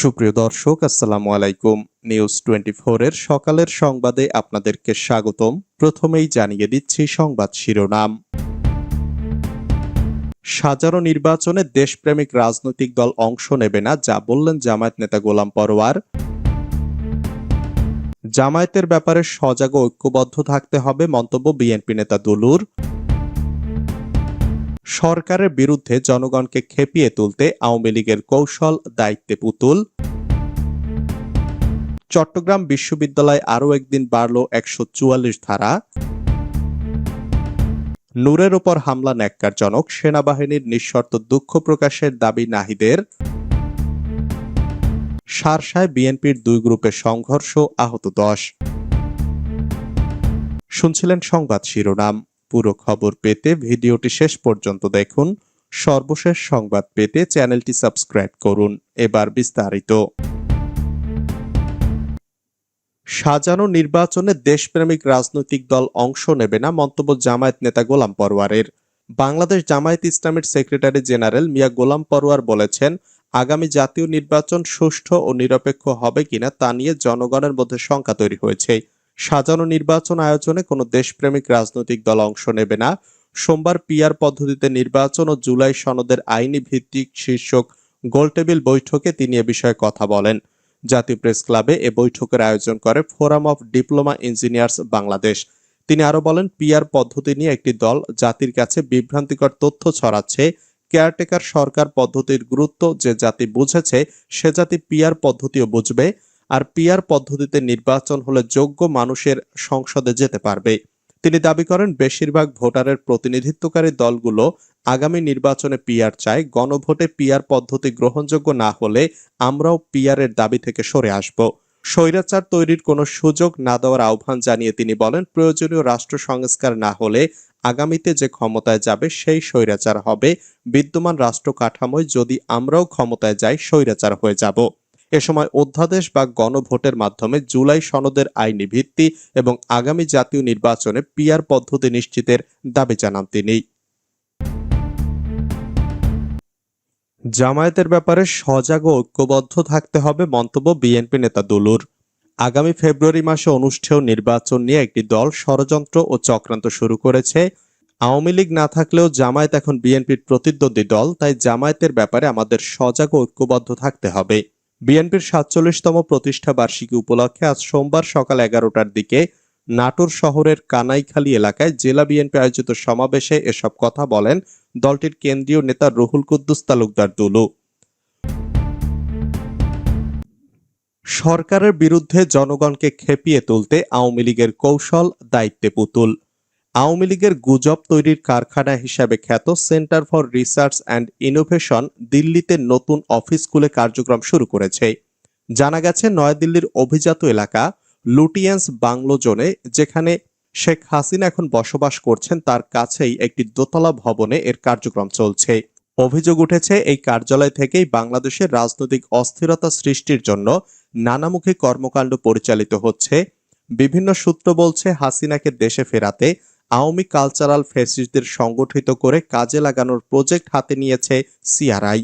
সুপ্রিয় দর্শক, আসসালামু আলাইকুম। নিউজ টোয়েন্টি এর সকালের সংবাদে আপনাদেরকে স্বাগতম। প্রথমেই জানিয়ে দিচ্ছি সংবাদ শিরোনাম। সাজারো নির্বাচনে দেশপ্রেমিক রাজনৈতিক দল অংশ নেবে না, যা বললেন জামায়াত নেতা গোলাম পরোয়ার। জামায়াতের ব্যাপারে সজাগ ঐক্যবদ্ধ থাকতে হবে মন্তব্য বিএনপি নেতা দুলুর। সরকারের বিরুদ্ধে জনগণকে খেপিয়ে তুলতে আওয়ামী লীগের কৌশল, দায়িত্বে পুতুল। চট্টগ্রাম বিশ্ববিদ্যালয় আরও একদিন বাড়ল একশো চুয়াল্লিশ ধারা। নূরের ওপর হামলা ন্যাক্কারজনক, সেনাবাহিনীর নিঃশর্ত দুঃখ প্রকাশের দাবি নাহিদের। সারসায় বিএনপির দুই গ্রুপে সংঘর্ষ আহত দশ। শুনছিলেন সংবাদ শিরোনাম। পুরো খবর পেতে ভিডিওটি শেষ পর্যন্ত দেখুন। সর্বশেষ সংবাদ পেতে চ্যানেলটি সাবস্ক্রাইব করুন। এবার বিস্তারিত। সাজানো নির্বাচনে দেশপ্রেমিক রাজনৈতিক দল অংশ নেবে না মন্তব্য জামায়াত নেতা গোলাম পরোয়ারের। বাংলাদেশ জামায়াত ইসলামের সেক্রেটারি জেনারেল মিয়া গোলাম পরোয়ার বলেছেন, আগামী জাতীয় নির্বাচন সুষ্ঠু ও নিরপেক্ষ হবে কিনা তা নিয়ে জনগণের মধ্যে শঙ্কা তৈরি হয়েছে। সাজানো নির্বাচন আয়োজনে কোনো দেশপ্রেমিক রাজনৈতিক দল অংশ নেবে না। সোমবার পিআর পদ্ধতিতে নির্বাচন ও জুলাই সনদের আইনি ভিত্তিক শীর্ষক গোলটেবিল বৈঠকে তিনি এ বিষয়ে কথা বলেন। জাতীয় প্রেস ক্লাবে এ বৈঠকের আয়োজন করে forum of diploma engineers Bangladesh. তিনি আরও বলেন, পিআর পদ্ধতি নিয়ে একটি দল জাতির কাছে বিভ্রান্তিকর তথ্য ছড়াচ্ছে। কেয়ারটেকার সরকার পদ্ধতির গুরুত্ব যে জাতি বুঝেছে, সে জাতি পিআর পদ্ধতিও বুঝবে। আর পিআর পদ্ধতিতে নির্বাচন হলে যোগ্য মানুষের সংসদে যেতে পারবে। তিনি দাবি করেন, বেশিরভাগ ভোটারের প্রতিনিধিত্বকারী দলগুলো আগামী নির্বাচনে পিআর চায়। গণভোটে পিয়ার পদ্ধতি গ্রহণযোগ্য না হলে আমরাও পিআর এর দাবি থেকে সরে আসব। স্বৈরাচার তৈরির কোনো সুযোগ না দেওয়ার আহ্বান জানিয়ে তিনি বলেন, প্রয়োজনীয় রাষ্ট্র সংস্কার না হলে আগামীতে যে ক্ষমতায় যাবে সেই স্বৈরাচার হবে। বিদ্যমান রাষ্ট্র কাঠামোয় যদি আমরাও ক্ষমতায় যাই, স্বৈরাচার হয়ে যাব। এ সময় অধ্যাদেশ বা গণভোটের মাধ্যমে জুলাই সনদের আইনি ভিত্তি এবং আগামী জাতীয় নির্বাচনে পিআর পদ্ধতি নিশ্চিতের দাবি জানান তিনি। জামায়াতের ব্যাপারে সজাগ ও ঐক্যবদ্ধ থাকতে হবে মন্তব্য বিএনপি নেতা দুলুর। আগামী ফেব্রুয়ারি মাসে অনুষ্ঠেয় নির্বাচন নিয়ে একটি দল ষড়যন্ত্র ও চক্রান্ত শুরু করেছে। আওয়ামী লীগ না থাকলেও জামায়াত এখন বিএনপির প্রতিদ্বন্দ্বী দল, তাই জামায়াতের ব্যাপারে আমাদের সজাগ ও ঐক্যবদ্ধ থাকতে হবে। বিএনপির সাতচল্লিশতম প্রতিষ্ঠা বার্ষিকী উপলক্ষে আজ সোমবার সকাল এগারোটার দিকে নাটোর শহরের কানাইখালী এলাকায় জেলা বিএনপি আয়োজিত সমাবেশে এসব কথা বলেন দলটির কেন্দ্রীয় নেতা রুহুল কুদ্দুস তালুকদার দুলু। সরকারের বিরুদ্ধে জনগণকে খেপিয়ে তুলতে আওয়ামী লীগের কৌশল দায়িত্বে পুতুল। আওয়ামী লীগের গুজব তৈরির কারখানা হিসাবে খ্যাত centre for research and innovation দিল্লিতে নতুন অফিস খুলে কার্যক্রম শুরু করেছে। জানা গেছে, নয়াদিল্লির অভিজাত এলাকা লুটিয়েন্স বাংলো জোনে, যেখানে শেখ হাসিনা এখন বসবাস করছেন, তার কাছেই একটি দোতলা ভবনে এর কার্যক্রম চলছে। অভিযোগ উঠেছে, এই কার্যালয় থেকেই বাংলাদেশের রাজনৈতিক অস্থিরতা সৃষ্টির জন্য নানামুখী কর্মকাণ্ড পরিচালিত হচ্ছে। বিভিন্ন সূত্র বলছে, হাসিনাকে দেশে ফেরাতে আওয়ামী কালচারাল ফেসিসদের সংগঠিত করে কাজে লাগানোর প্রজেক্ট হাতে নিয়েছে সিআরআই।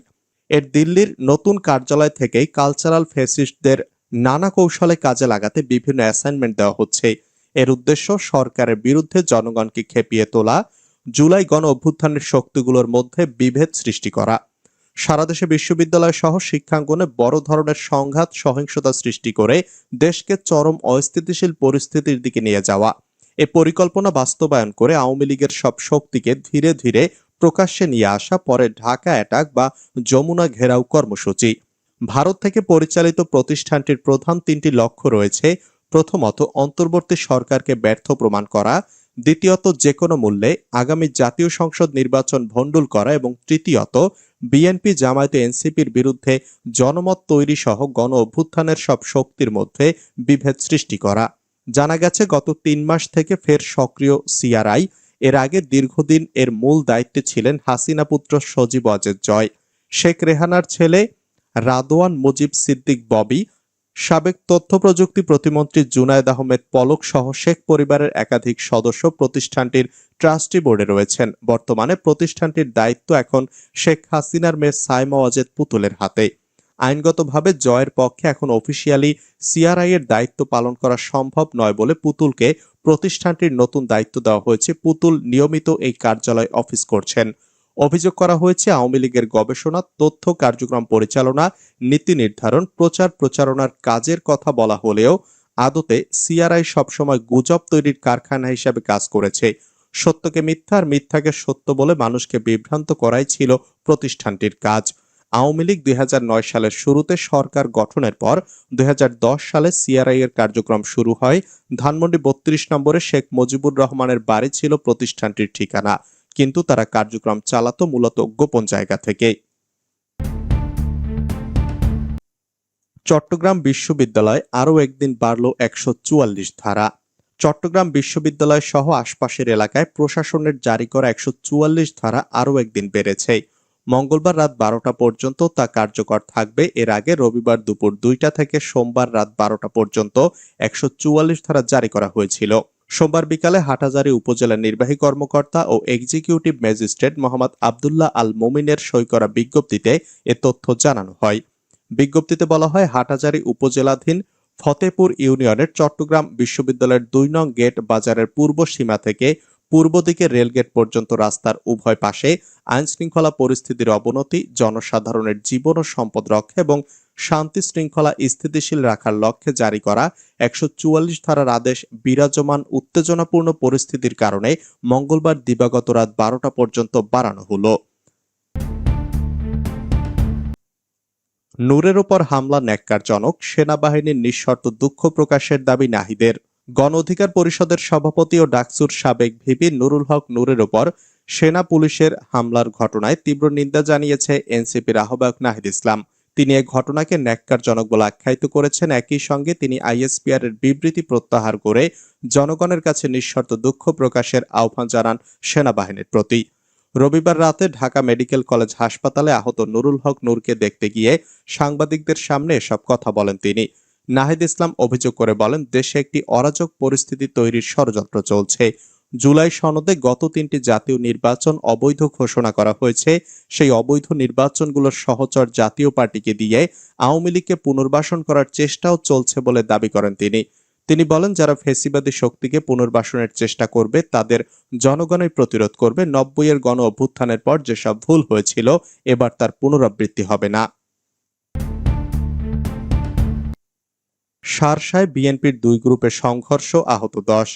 এর দিল্লির নতুন কার্যালয় থেকেই কালচারাল ফেসিস্টদের নানা কৌশলে কাজে লাগাতে বিভিন্ন অ্যাসাইনমেন্ট দেওয়া হচ্ছে। এর উদ্দেশ্য সরকারের বিরুদ্ধে জনগণকে খেপিয়ে তোলা, জুলাই গণ অভ্যুত্থানের শক্তিগুলোর মধ্যে বিভেদ সৃষ্টি করা। সারা দেশে বিশ্ববিদ্যালয় সহ শিক্ষাঙ্গনে বড় ধরনের সংঘাত, সহিংসতা সৃষ্টি করে দেশকে চরম অস্থিতিশীল পরিস্থিতির দিকে নিয়ে যাওয়া। এ পরিকল্পনা বাস্তবায়ন করে আওয়ামী লীগের সব শক্তিকে ধীরে ধীরে প্রকাশ্যে নিয়ে আসা, পরে ঢাকা অ্যাটাক বা যমুনা ঘেরাও কর্মসূচি। ভারত থেকে পরিচালিত প্রতিষ্ঠানটির প্রধান তিনটি লক্ষ্য রয়েছে। প্রথমত, অন্তর্বর্তী সরকারকে ব্যর্থ প্রমাণ করা। দ্বিতীয়ত যে কোনো মূল্যে আগামী জাতীয় সংসদ নির্বাচন ভণ্ডুল করা। এবং তৃতীয়ত, বিএনপি, জামায়াতে, এনসিপির বিরুদ্ধে জনমত তৈরি সহ গণ অভ্যুত্থানের সব শক্তির মধ্যে বিভেদ সৃষ্টি করা। জানা গেছে, গত তিন মাস থেকে ফের সক্রিয় সিআরআই। এর আগে দীর্ঘদিন এর মূল দায়িত্বে ছিলেন হাসিনা পুত্র সজীব অজেদ জয়, শেখ রেহানার ছেলে রাদোয়ান মুজিব সিদ্দিক ববি, সাবেক তথ্য প্রযুক্তি প্রতিমন্ত্রী জুনায়দ আহমেদ পলক সহ শেখ পরিবারের একাধিক সদস্য প্রতিষ্ঠানটির ট্রাস্টি বোর্ডে রয়েছেন। বর্তমানে প্রতিষ্ঠানটির দায়িত্ব এখন শেখ হাসিনার মেয়ে সাইমা অজেদ পুতুলের হাতে। আইনগতভাবে জয়ের পক্ষে এখন অফিসিয়ালি সিআরআই এর দায়িত্ব পালন করা সম্ভব নয় বলে পুতুলকে প্রতিষ্ঠানটির নতুন দায়িত্ব দেওয়া হয়েছে। পুতুল নিয়মিত এই কার্যালয় অফিস করছেন। অভিযোগ করা হয়েছে, আওয়ামী লীগের গবেষণা, তথ্য কার্যক্রম পরিচালনা, নীতি নির্ধারণ, প্রচার প্রচারণার কাজের কথা বলা হলেও আদতে সিআরআই সবসময় গুজব তৈরির কারখানা হিসেবে কাজ করেছে। সত্যকে মিথ্যা আর মিথ্যাকে সত্য বলে মানুষকে বিভ্রান্ত করাই ছিল প্রতিষ্ঠানটির কাজ। আওয়ামী লীগ দুই হাজার নয় সালের শুরুতে সরকার গঠনের পর দুই হাজার দশ সালে সিআরআই এর কার্যক্রম শুরু হয়। ধানমন্ডি বত্রিশ নম্বরে শেখ মুজিবুর রহমানের বাড়ি ছিল প্রতিষ্ঠানটির ঠিকানা। কিন্তু তারা কার্যক্রম চালাতো মূলত গোপন জায়গা থেকে চট্টগ্রাম বিশ্ববিদ্যালয় আরও একদিন বাড়ল একশো চুয়াল্লিশ ধারা। চট্টগ্রাম বিশ্ববিদ্যালয় সহ আশপাশের এলাকায় প্রশাসনের জারি করা একশো চুয়াল্লিশ ধারা আরও একদিন বেড়েছে। মঙ্গলবার রাত বারোটা পর্যন্ত তা কার্যকর থাকবে। এর আগে রবিবার দুপুর দুইটা থেকে সোমবার রাত বারোটা পর্যন্ত একশো চুয়াল্লিশ ধারা জারি করা হয়েছিল। সোমবার বিকালে হাটাজারি উপজেলা নির্বাহী কর্মকর্তা ও এক্সিকিউটিভ ম্যাজিস্ট্রেট মোহাম্মদ আবদুল্লাহ আল মোমিনের সই করা বিজ্ঞপ্তিতে এ তথ্য জানানো হয়। বিজ্ঞপ্তিতে বলা হয় হাটাজারি উপজেলাধীন ফতেপুর ইউনিয়নের চট্টগ্রাম বিশ্ববিদ্যালয়ের দুই নং গেট বাজারের পূর্ব সীমা থেকে পূর্ব দিকে রেলগেট পর্যন্ত রাস্তার উভয় পাশে আইন শৃঙ্খলা পরিস্থিতির অবনতি, জনসাধারণের জীবন ও সম্পদ রক্ষা এবং শান্তি শৃঙ্খলা স্থিতিশীল রাখার লক্ষ্যে জারি করা একশো চুয়াল্লিশ ধারার আদেশ বিরাজমান উত্তেজনাপূর্ণ পরিস্থিতির কারণে মঙ্গলবার দিবাগত রাত বারোটা পর্যন্ত বাড়ানো হলো। নূরের ওপর হামলা ন্যাক্কারজনক, সেনাবাহিনীর নিঃশর্ত দুঃখ প্রকাশের দাবি নাহিদের। গণ অধিকার পরিষদের সভাপতি ও ডাকসুর সাবেক ভিপি নুরুল হক নূরের ওপর সেনা পুলিশের হামলার ঘটনায় তীব্র নিন্দা জানিয়েছে এনসিপির আহ্বায়ক নাহিদ ইসলাম। তিনি এ ঘটনাকে ন্যাক্কারজনক বলে আখ্যায়িত করেছেন। একই সঙ্গে তিনি আইএসপিআর এর বিবৃতি প্রত্যাহার করে জনগণের কাছে নিঃশর্ত দুঃখ প্রকাশের আহ্বান জানান সেনাবাহিনীর প্রতি। রবিবার রাতে ঢাকা মেডিকেল কলেজ হাসপাতালে আহত নুরুল হক নূরকে দেখতে গিয়ে সাংবাদিকদের সামনে এসব কথা বলেন তিনি। নাহিদ ইসলাম অভিযোগ করে বলেন, দেশে একটি অরাজক পরিস্থিতি তৈরির ষড়যন্ত্র চলছে। জুলাই সনদে গত তিনটি জাতীয় নির্বাচন অবৈধ ঘোষণা করা হয়েছে। সেই অবৈধ নির্বাচনগুলোর সহচর জাতীয় পার্টিকে দিয়ে আওয়ামী লীগকে পুনর্বাসন করার চেষ্টাও চলছে বলে দাবি করেন তিনি। তিনি বলেন, যারা ফেসিবাদী শক্তিকে পুনর্বাসনের চেষ্টা করবে, তাদের জনগণই প্রতিরোধ করবে। নব্বই এর গণ অভ্যুত্থানের পর যেসব ভুল হয়েছিল, এবার তার পুনরাবৃত্তি হবে না। সারসায় বিএনপির দুই গ্রুপের সংঘর্ষ আহত দশ।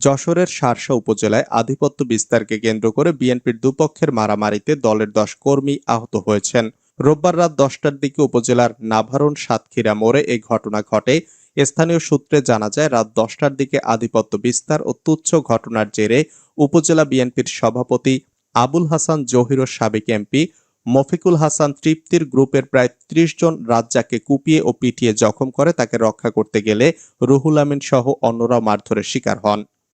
যশোরের সারসা উপজেলায় আধিপত্য বিস্তারকে কেন্দ্র করে বিএনপির দুপক্ষের মারামারিতে দলের দশ কর্মী আহত হয়েছেন। রোববার রাত দশটার দিকে উপজেলার নাভারণ সাতক্ষীরা মোড়ে এই ঘটনা ঘটে। স্থানীয় সূত্রে জানা যায়, রাত দশটার দিকে আধিপত্য বিস্তার ও তুচ্ছ ঘটনার জেরে উপজেলা বিএনপির সভাপতি আবুল হাসান জহির সাবেক এমপি মফিকুল হাসান তৃপ্তির গ্রুপের প্রায় ত্রিশ জন রাজ্জাককে কুপিয়ে ও পিটিয়ে জখম করে তাকে রক্ষা করতে গেলে রুহুল আমিন সহ অন্যরাও মারধরের শিকার হন।